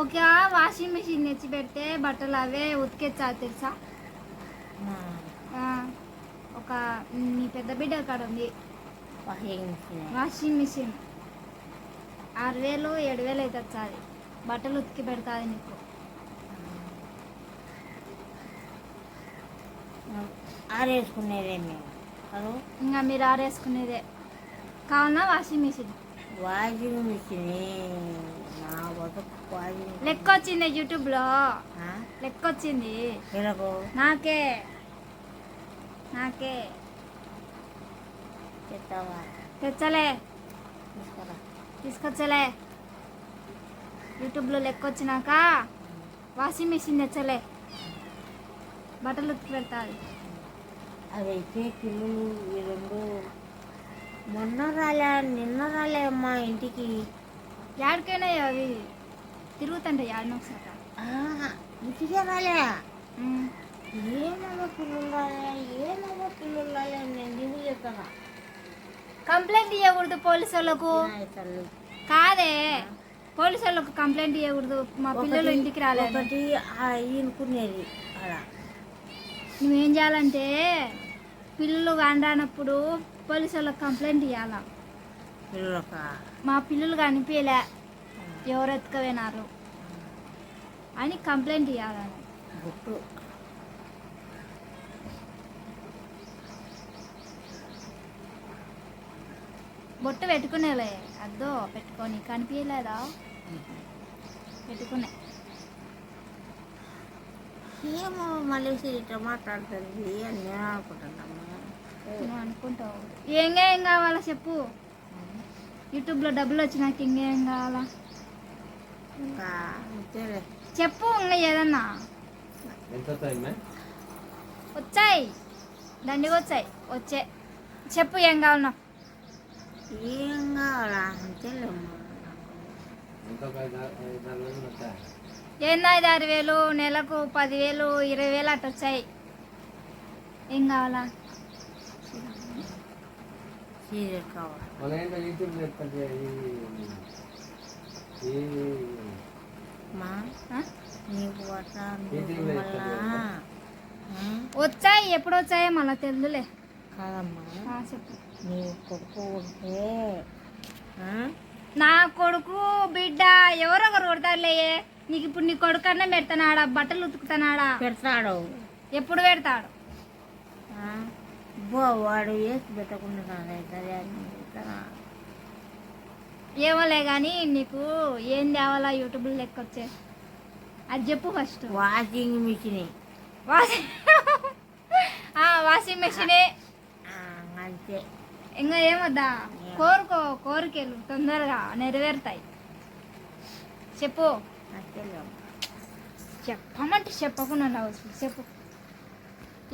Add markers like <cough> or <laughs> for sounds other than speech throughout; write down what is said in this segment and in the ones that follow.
ఒక washing machine తెచ్చి పెడితే బట్టలు అవే ఉతికేచ్చా తెలుసా? ఒక నీ పెద్ద బిడ్డ కాడ ఉంది. వాషింగ్ మిషన్ ఆరు వేలు ఏడు వేలు అవుతుంది సార్. బట్టలు ఉతికి పెడతాది నీకు. ఆరేసుకునేదే మేము. ఇంకా మీరు ఆరేసుకునేదే. కావాలన్నా వాషింగ్ మిషన్ వాషింగ్ మిషన్ నా బతుకు వాషింగ్ లెక్క వచ్చింది యూట్యూబ్లో? లెక్క వచ్చింది నాకే. నాకే. తెచ్చలే. తీసుకురా. తీసుకొచ్చలే. యూట్యూబ్లో లెక్క వచ్చినాక వాషింగ్ మిషన్ తెచ్చలే. బట్టలు ఉతికి పెడతాది. అవైతే పిల్లలు ఈ రెండు మొన్న రాలే నిన్న రాలే అమ్మా ఇంటికి. యాడికైనా అవి? తిరుగుతుంటాయి యాడిన ఒకసారి ఇంటికే రాలే. ఏమో పిల్లలు రాలే ఏమో పిల్లలు రాలే నేను చెప్తానా కంప్లైంట్ ఇవ్వకూడదు పోలీసు వాళ్ళకు కాదే పోలీసు వాళ్ళకు కంప్లైంట్ ఇవ్వకూడదు మా పిల్లలు ఇంటికి రాలేదు ఒకటి ఈనుకునేది అలా నువ్వేం చేయాలంటే పిల్లలు రానప్పుడు పోలీసు వాళ్ళకి కంప్లైంట్ ఇవ్వాలా మా పిల్లలు కనిపించలే ఎవరు ఎత్తుకపోయినారు? అని కంప్లైంట్ ఇవ్వాలని బొట్టు పెట్టుకునేలే. అద్దో పెట్టుకొని. కనిపించలేదా పెట్టుకునే. ఏమో మళ్ళీ ఇట్లా మాట్లాడుతుంది. అని నేను అనుకుంటున్నాము నువ్వు అనుకుంటావు. ఏంగా ఏం కావాలా చెప్పు. యూట్యూబ్లో డబ్బులు వచ్చినాక ఇంకేం కావాలా? ఇంకా అంతేలే. చెప్పు ఇంకా ఏదన్నా. వచ్చాయి. దండిగా వచ్చాయి. వచ్చే. చెప్పు ఏం కావాలన్నా. ఏం కావాలా? ఏందా ఐదు ఆరు వేలు? నెలకు పదివేలు ఇరవై వేలు అట్ట వచ్చాయి. ఏం కావాలా? సీరియల్ కావాలి. మన ఏంటో యూట్యూబ్ ఈ మా? నీకు? వచ్చాయి ఎప్పుడు వచ్చాయో మళ్ళీ తెలుదులే. కాదమ్మా. చెప్పు. నీ కొడుకు ఉంటే? నా కొడుకు బిడ్డ ఎవరో ఒకరు కొడతారులే. నీకు ఇప్పుడు నీ కొడుకు అన్న పెడతానాడా? బట్టలు ఉతుకుతానాడా? పెడతాడు. ఎప్పుడు పెడతాడు? ఆ? బో వాడు వేసి పెట్టకుండా? ఏమోలే కానీ నీకు ఏం తేవాలా యూట్యూబ్లో లెక్క వచ్చే అది చెప్పు first. Washing machine. Washing <laughs> washing మెషినే. అంతే. ఇంకా ఏమొద్దా? కోరుకో కోరికలు తొందరగా నెరవేరుతాయి. చెప్పు. చెప్పమంటే చెప్పకుండా చెప్పు.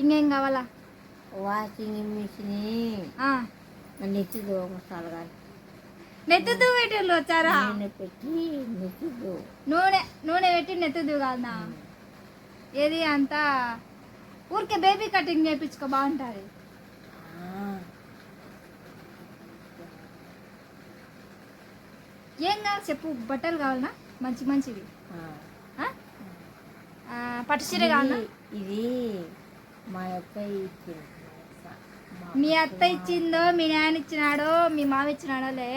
ఇంకేం కావాలా? Washing machine. నెత్తి దోమసాలు కానీ నెత్తుదు పెట్టిళ్ళు వచ్చారా? నూనె పెట్టి నెత్తి నూనె నూనె పెట్టి నెత్తుదు కాదా ఏది అంతా? ఊరికే బేబీ కటింగ్ చేయించుకో బాగుంటుంది. ఏం కావాలి చెప్పు? బట్టలు కావాలనా? మంచి మంచివి? ఆ, పట్టు చీర కావాలనా? ఇది మా యొక్క. మా అత్త ఇచ్చిందో మీ నాన్న ఇచ్చినాడో మీ మామ ఇచ్చినాడోలే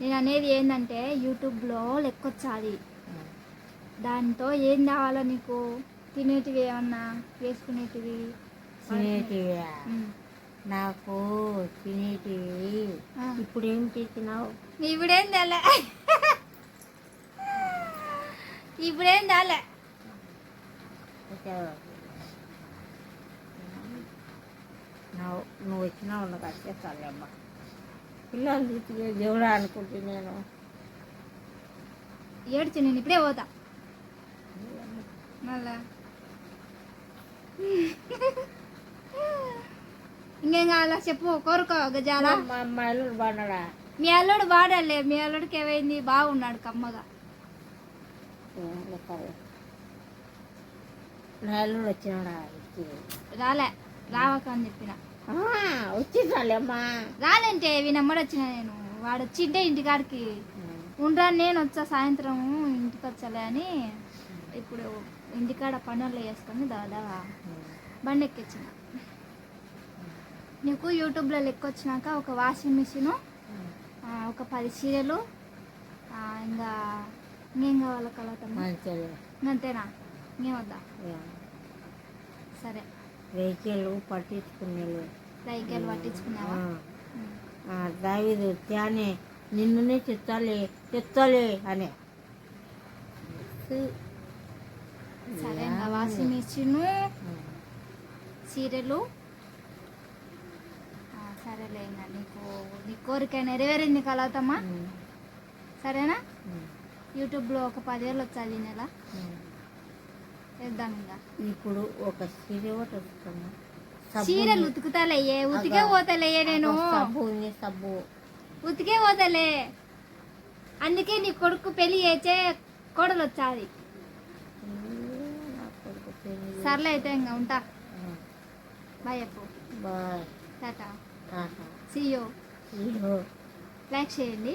నేను అనేది ఏంటంటే యూట్యూబ్లో లెక్కొచ్చాది. ఆ. దాంతో ఏం కావాలో నీకు? తినేటివి ఏమన్నా? వేసుకునేటివి? తినేటివి. నాకు తినేటివి. ఇప్పుడు ఏం చేసినావు ఇప్పుడేం తెలే ఇప్పుడేం తెలే నువ్వు వచ్చినావు నాకు వచ్చేస్తాలేమ్మా పిల్లలు చూసి దేవుడా అనుకుంటే నేను. ఏడ్చు నేను ఇప్పుడే పోతా. మళ్ళా. ఇంకేం కావాలా? చెప్పు కోరుకో గజాల. మా అమ్మాయిలు బాగున్నాడా? మీ అల్లుడు బాడలే మీ అల్లుడికి ఏమైంది? బాగున్నాడు కమ్మగా. నాయలు వచ్చినాడా? వచ్చి రాలే. రావక అని చెప్పిన. రాలంటే వినమ్మడు వచ్చిన నేను. వాడు వచ్చింటే ఇంటికాడికి. ఉండరా నేను వచ్చా సాయంత్రం ఇంటికి ఉతుకొచ్చలే అని ఇప్పుడు ఇంటికాడ పనులు చేసుకొని దాదా బండి ఎక్కించిన నీకు యూట్యూబ్లో లెక్క వచ్చినాక ఒక వాషింగ్ మిషను ఒక పది చీరలు ఇంకా ఇంకేం కావాలి మంచిగా అంతేనా ఇంకేమొద్దా సరే. Vehicle పట్టించుకునేలు cycle పట్టించుకున్నావా. దావిదు త్యానే నిన్నునే చెత్తాలి చెత్తాలి అనే. సరే వాషింగ్ మిషను చీరలు. సరేలే ఇంకా నీకు నీ కోరిక నెరవేరింది కలవుతామా సరేనా? యూట్యూబ్లో ఒక పదివేలు వచ్చాది ఈ నెల. ఇప్పుడు ఒక చీర ఒకటి చీరలు ఉతుకుతాలయ్యే ఉతికే పోతలయ్యే నేను. సబ్బు ఉంది సబ్బు. ఉతికే పోతలే. అందుకే నీ కొడుకు పెళ్ళి చేసే కోడలు వచ్చాది. సర్లే అయితే ఇంకా ఉంటా. బాయ్ చెప్పు. Bye. Tata. See you like చేయండి.